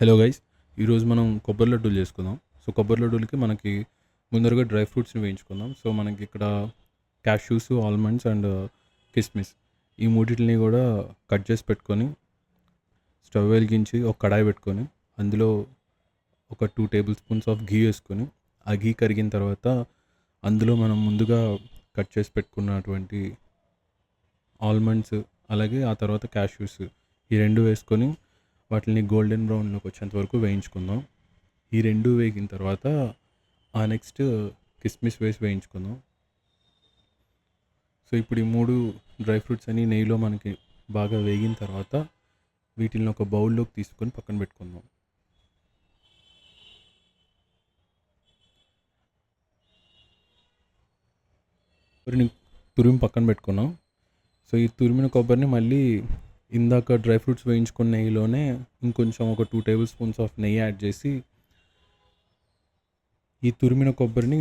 Hello guys ఈరోజు మనం కొబ్బరి లడ్డూలు చేసుకుందాం. సో కొబ్బరి లడ్డూలకి మనకి ముందరగా డ్రై ఫ్రూట్స్ని వేయించుకుందాం. సో మనకి ఇక్కడ క్యాష్యూస్ ఆల్మండ్స్ అండ్ కిస్మిస్ ఈ మూడింటిని కూడా కట్ చేసి పెట్టుకొని స్టవ్ వెలిగించి ఒక కడాయి పెట్టుకొని అందులో ఒక two tablespoons of ghee వేసుకొని ఆ ఘీ కరిగిన తర్వాత అందులో మనం ముందుగా కట్ చేసి పెట్టుకున్నటువంటి ఆల్మండ్స్ అలాగే ఆ తర్వాత క్యాష్యూస్ ఈ రెండు వేసుకొని వాటిని గోల్డెన్ బ్రౌన్లోకి వచ్చేంత వరకు వేయించుకుందాం. ఈ రెండు వేగిన తర్వాత ఆ నెక్స్ట్ కిస్మిస్ వేసి వేయించుకుందాం. సో ఇప్పుడు ఈ మూడు డ్రై ఫ్రూట్స్ అని నెయ్యిలో మనకి బాగా వేగిన తర్వాత వీటిని ఒక బౌల్లోకి తీసుకొని పక్కన పెట్టుకుందాం. కొబ్బరిని తురిమి పక్కన పెట్టుకున్నాం. సో ఈ తురిమిన కొబ్బరిని మళ్ళీ ఇందాక డ్రై ఫ్రూట్స్ వేయించుకున్న నెయ్యిలోనే ఇంకొంచెం ఒక టూ టేబుల్ స్పూన్స్ ఆఫ్ నెయ్యి యాడ్ చేసి ఈ తురిమిన కొబ్బరిని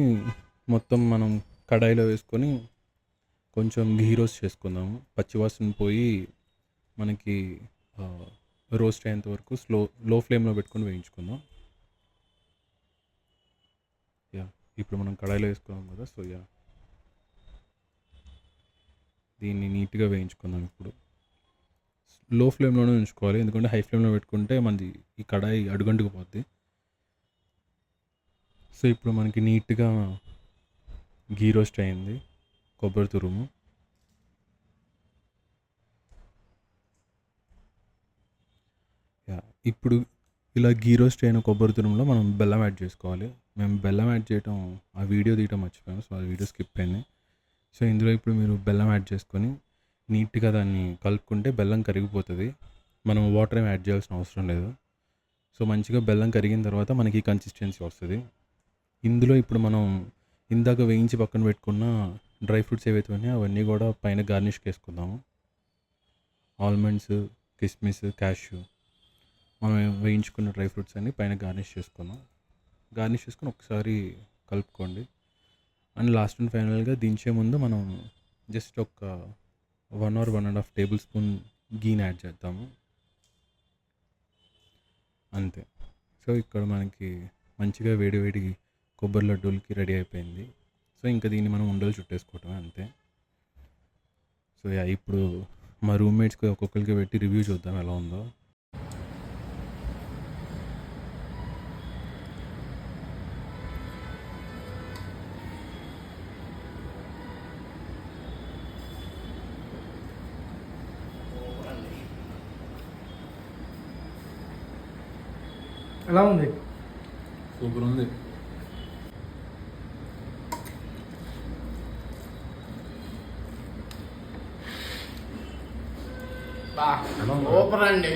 మొత్తం మనం కడాయిలో వేసుకొని కొంచెం ఘీ రోస్ట్ చేసుకుందాము. పచ్చివాసన పోయి మనకి రోస్ట్ అయ్యేంత వరకు స్లో లో ఫ్లేమ్లో పెట్టుకొని వేయించుకుందాం. యా ఇప్పుడు మనం కడాయిలో వేసుకున్నాం కదా సో యా దీన్ని నీట్గా వేయించుకుందాం ఇప్పుడు. లో ఫ్లేమ్లోనే ఉంచుకోవాలి. ఎందుకంటే హై ఫ్లేమ్లో పెట్టుకుంటే మనది ఈ కడాయి అడుగంటుకుపోద్ది సో ఇప్పుడు మనకి నీట్గా గీ రోస్ట్ అయింది. కొబ్బరి తురుము. యా ఇప్పుడు ఇలా గీ రోస్ట్ అయిన కొబ్బరి తురుములో మనం బెల్లం యాడ్ చేసుకోవాలి. మేము బెల్లం యాడ్ చేయటం ఆ వీడియో తీయటం మర్చిపోయాము సో ఆ వీడియో స్కిప్ అయింది. సో ఇందులో ఇప్పుడు మీరు బెల్లం యాడ్ చేసుకొని నీట్గా దాన్ని కలుపుకుంటే బెల్లం కరిగిపోతుంది. మనం వాటర్ ఏం యాడ్ చేయాల్సిన అవసరం లేదు. సో మంచిగా బెల్లం కరిగిన తర్వాత మనకి కన్సిస్టెన్సీ వస్తుంది. ఇందులో ఇప్పుడు మనం ఇందాక వేయించి పక్కన పెట్టుకున్న డ్రై ఫ్రూట్స్ ఏవైతే ఉన్నాయో అవన్నీ కూడా పైన గార్నిష్కి వేసుకుందాము ఆల్మండ్స్ కిస్మిస్ క్యాష్యూ. మనం వేయించుకున్న డ్రై ఫ్రూట్స్ అన్ని పైన గార్నిష్ చేసుకుందాం. గార్నిష్ చేసుకుని ఒకసారి కలుపుకోండి. అండ్ లాస్ట్ అండ్ ఫైనల్గా దించే ముందు మనం జస్ట్ ఒక one or one and half tablespoon గీని add చేద్దాము. అంతే. సో ఇక్కడ మనకి మంచిగా వేడి వేడి కొబ్బరి లడ్డూలకి రెడీ అయిపోయింది. సో ఇంకా దీన్ని మనం ఉండలు చుట్టేసుకోవటమే అంతే. సో యా ఇప్పుడు మా రూమ్మేట్స్కి ఒక్కొక్కరికి పెట్టి రివ్యూ చూద్దాం ఎలా ఉందో. ఎలా ఉంది? సూపర్ ఉంది. బా ఎలా ఉంది? సూపర్ అండి.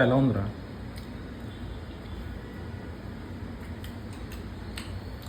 ఎలా ఉందిరా?